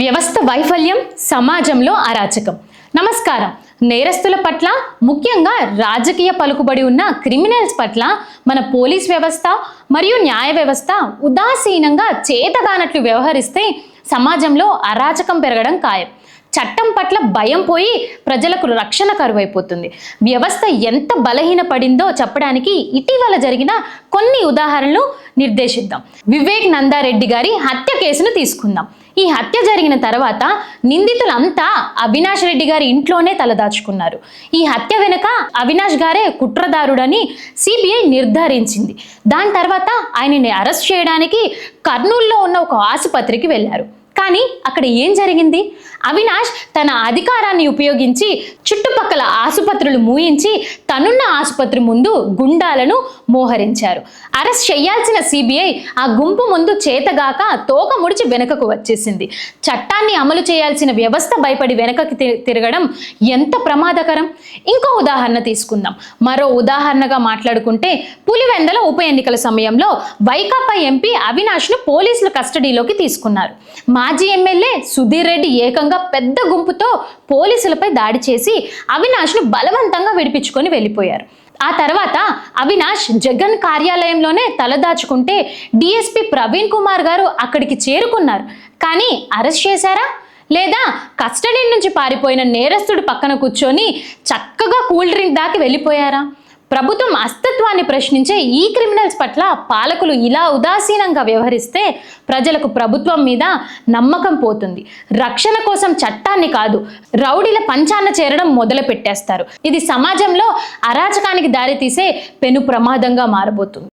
వ్యవస్థ వైఫల్యం సమాజంలో అరాచకం. నమస్కారం. నేరస్తుల పట్ల ముఖ్యంగా రాజకీయ పలుకుబడి ఉన్న క్రిమినల్స్ పట్ల మన పోలీస్ వ్యవస్థ మరియు న్యాయ వ్యవస్థ ఉదాసీనంగా చేతగానట్లు వ్యవహరిస్తే సమాజంలో అరాచకం పెరగడం ఖాయం. చట్టం పట్ల భయం పోయి ప్రజలకు రక్షణ కరువైపోతుంది. వ్యవస్థ ఎంత బలహీనపడిందో చెప్పడానికి ఇటీవల జరిగిన కొన్ని ఉదాహరణలు నిర్దేశిద్దాం. వివేక్ నందారెడ్డి గారి హత్య కేసును తీసుకుందాం. ఈ హత్య జరిగిన తర్వాత నిందితులంతా అవినాష్ రెడ్డి గారి ఇంట్లోనే తలదాచుకున్నారు. ఈ హత్య వెనుక అవినాష్ గారే కుట్రదారుడని సిబిఐ నిర్ధారించింది. దాని తర్వాత ఆయనని అరెస్ట్ చేయడానికి కర్నూలులో ఉన్న ఒక ఆసుపత్రికి వెళ్ళారు. కానీ అక్కడ ఏం జరిగింది? అవినాష్ తన అధికారాన్ని ఉపయోగించి చుట్టుపక్కల ఆసుపత్రులు మూయించి తనున్న ఆసుపత్రి ముందు గుండాలను మోహరించారు. అరెస్ట్ చేయాల్సిన సిబిఐ ఆ గుంపు ముందు చేతగాక తోక ముడిచి వెనుకకు వచ్చేసింది. చట్టాన్ని అమలు చేయాల్సిన వ్యవస్థ భయపడి వెనకకి తిరగడం ఎంత ప్రమాదకరం? ఇంకో ఉదాహరణ తీసుకుందాం. మరో ఉదాహరణగా మాట్లాడుకుంటే పులివెందల ఉప ఎన్నికల సమయంలో వైకాపా ఎంపీ అవినాష్ను పోలీసుల కస్టడీలోకి తీసుకున్నారు. మా మాజీ ఎమ్మెల్యే సుధీర్ రెడ్డి ఏకంగా పెద్ద గుంపుతో పోలీసులపై దాడి చేసి అవినాష్ను బలవంతంగా విడిపించుకొని వెళ్ళిపోయారు. ఆ తర్వాత అవినాష్ జగన్ కార్యాలయంలోనే తలదాచుకుంటే డిఎస్పి ప్రవీణ్ కుమార్ గారు అక్కడికి చేరుకున్నారు. కానీ అరెస్ట్ చేశారా? లేదా కస్టడీ నుంచి పారిపోయిన నేరస్తుడు పక్కన కూర్చొని చక్కగా కూల్ డ్రింక్ దాకి వెళ్ళిపోయారా? ప్రభుత్వం అస్తిత్వాన్ని ప్రశ్నించే ఈ క్రిమినల్స్ పట్ల పాలకులు ఇలా ఉదాసీనంగా వ్యవహరిస్తే ప్రజలకు ప్రభుత్వం మీద నమ్మకం పోతుంది. రక్షణ కోసం చట్టాన్ని కాదు రౌడీల పంచాన్న చేరడం మొదలు పెట్టేస్తారు ఇది సమాజంలో అరాచకానికి దారితీసే పెను ప్రమాదంగా మారబోతుంది.